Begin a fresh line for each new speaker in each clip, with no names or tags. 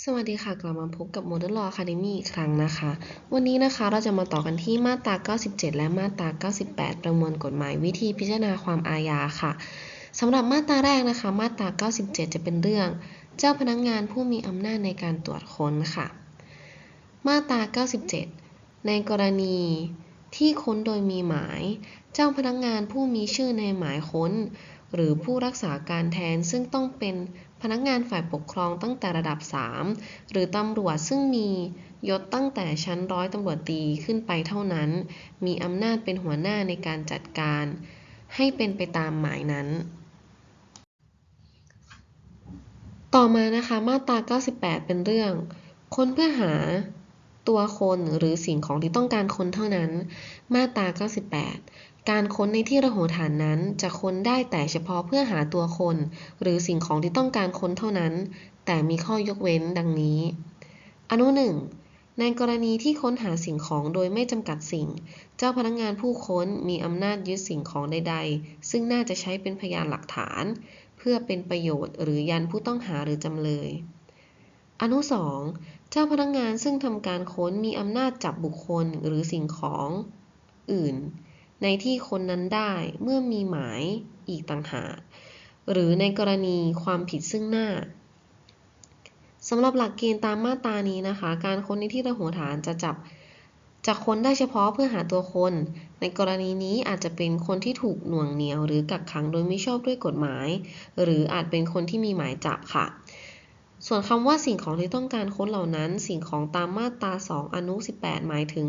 สวัสดีค่ะ กลับมาพบกับ Modern Law Academy อีกครั้งนะคะ วันนี้นะคะเราจะมาต่อกันที่มาตรา 97 และมาตรา 98 ประมวลกฎหมายวิธีพิจารณาความอาญาค่ะสำหรับมาตราแรกนะคะ มาตรา 97 จะเป็นเรื่อง เจ้าพนักงานผู้มีอำนาจในการตรวจค้นค่ะ มาตรา 97 ในกรณีที่ค้นโดยมีหมาย เจ้าพนักงานผู้มีชื่อในหมายค้น หรือผู้รักษาการแทนซึ่งต้องเป็น พนักงานฝ่ายปกครองตั้งแต่ระดับ 3 หรือตำรวจซึ่งมียศตั้งแต่ชั้นร้อยตำรวจตีขึ้นไปเท่านั้น มีอำนาจเป็นหัวหน้าในการจัดการ ให้เป็นไปตามหมายนั้น ต่อมานะคะมาตรา 98 เป็นเรื่องค้นเพื่อหา ตัวคนหรือสิ่งของที่ต้องการค้นเท่านั้น มาตรา 98 การค้นในที่ระโหฐานนั้นจะค้นได้แต่เฉพาะเพื่อหาตัวคน หรือสิ่งของที่ต้องการค้นเท่านั้น แต่มีข้อยกเว้นดังนี้ อนุ 1 ในกรณีที่ค้นหาสิ่งของโดยไม่จำกัดสิ่ง เจ้าพนักงานผู้ค้นมีอำนาจยึดสิ่งของใด ๆ ซึ่งน่าจะใช้เป็นพยานหลักฐาน เพื่อเป็นประโยชน์หรือยันผู้ต้องหาหรือจำเลยอนุ 2 เจ้าพนักงานซึ่งทำการค้นมีอำนาจจับบุคคลหรือสิ่งของอื่น ในที่ค้นนั้นได้เมื่อมีหมายอีกต่างหาก หรือในกรณีความผิดซึ่งหน้าสำหรับหลักเกณฑ์ตามมาตรานี้นะคะ การค้นในที่ระโหฐานจะจับจะค้นได้เฉพาะเพื่อหาตัวคน ในกรณีนี้อาจจะเป็นคนที่ถูกหน่วงเหนียว หรือกักขังโดยไม่ชอบด้วยกฎหมาย หรืออาจเป็นคนที่มีหมายจับค่ะ ส่วนคำว่าสิ่งของที่ต้องการค้นเหล่านั้น สิ่งของตามมาตรา 2 อนุ 18 หมายถึง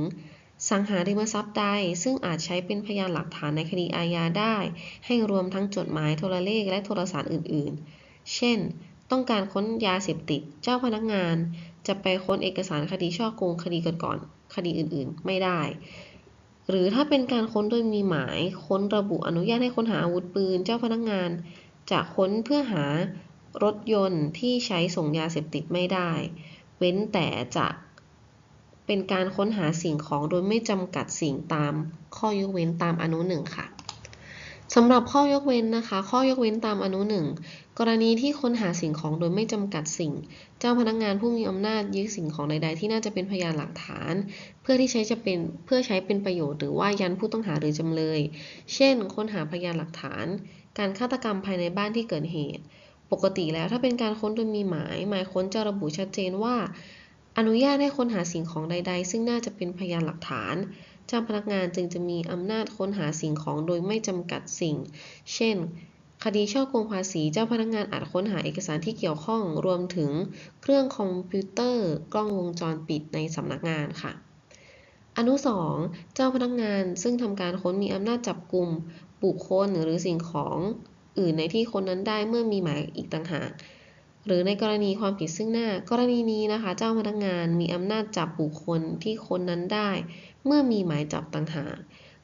สังหาริมทรัพย์ใด ซึ่งอาจใช้เป็นพยานหลักฐานในคดีอาญาได้ ให้รวมทั้งจดหมายโทรเลขและโทรสารอื่นๆ เช่น ต้องการค้นยาเสพติด เจ้าพนักงาน จะไปค้นเอกสารคดีช่อโกงคดีก่อนๆ คดีอื่นๆ ไม่ได้ หรือถ้าเป็นการค้นโดยมีหมาย ค้นระบุอนุญาตให้ค้นหาอาวุธปืน เจ้าพนักงานจะค้นเพื่อหา รถยนต์ที่ใช้ส่งยาเสพติดไม่ได้ เว้นแต่จะเป็นการค้นหาสิ่งของโดยไม่จำกัดสิ่งตามข้อยกเว้นตามอนุหนึ่งค่ะสำหรับข้อยกเว้นนะคะ ข้อยกเว้นตามอนุหนึ่งกรณีที่ค้นหาสิ่งของโดยไม่จำกัดสิ่ง เจ้าพนักงานผู้มีอำนาจยึดสิ่งของใด ๆ ที่น่าจะเป็นพยานหลักฐาน เพื่อที่ใช้จะเป็นเพื่อใช้เป็นประโยชน์หรือว่ายันผู้ต้องหาหรือจำเลย เช่น ค้นหาพยานหลักฐาน การฆาตกรรมภายในบ้านที่เกิดเหตุ ปกติแล้วถ้าเป็นการค้นโดยมีหมาย หมายค้นจะระบุชัดเจนว่า อนุญาตให้ค้นหาสิ่งของใด ๆ ซึ่งน่าจะเป็นพยานหลักฐาน เจ้าพนักงานจึงจะมีอำนาจค้นหาสิ่งของโดยไม่จำกัดสิ่ง เช่น คดีช่อโกงภาษี เจ้าพนักงานอาจค้นหาเอกสารที่เกี่ยวข้อง รวมถึงเครื่องคอมพิวเตอร์ กล้องวงจรปิดในสำนักงานค่ะ อนุ 2 เจ้าพนักงานซึ่งทำการค้นมีอำนาจจับกลุ่มบุคคลหรือสิ่งของ อื่นในที่คนนั้นได้เมื่อมีหมายอีกต่างหาก หรือในกรณีความผิดซึ่งหน้า กรณีนี้นะคะ เจ้าพนักงานมีอำนาจจับบุคคลที่คนนั้นได้ เมื่อมีหมายจับต่างหาก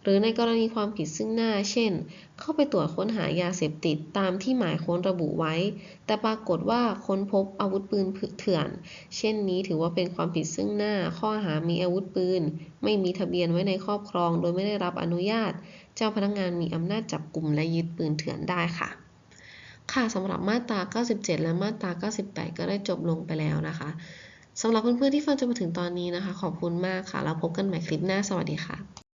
หรือในกรณีความผิดซึ่งหน้า เช่น เข้าไปตรวจค้นหายาเสพติดตามที่หมายค้นระบุไว้ แต่ปรากฏว่าค้นพบอาวุธปืนเถื่อน เช่นนี้ถือว่าเป็นความผิดซึ่งหน้า ข้อหามีอาวุธปืน ไม่มีทะเบียนไว้ในครอบครอง โดยไม่ได้รับอนุญาต เจ้าพนักงานมีอำนาจจับกลุ่มและยึดปืนเถื่อนได้ค่ะค่ะสำหรับมาตรา 97 และมาตรา 98 ก็ได้จบลงไปแล้วนะคะสำหรับเพื่อนๆที่ฟังจนมาถึงตอนนี้นะคะ ขอบคุณมากค่ะ แล้วพบกันใหม่คลิปหน้า สวัสดีค่ะ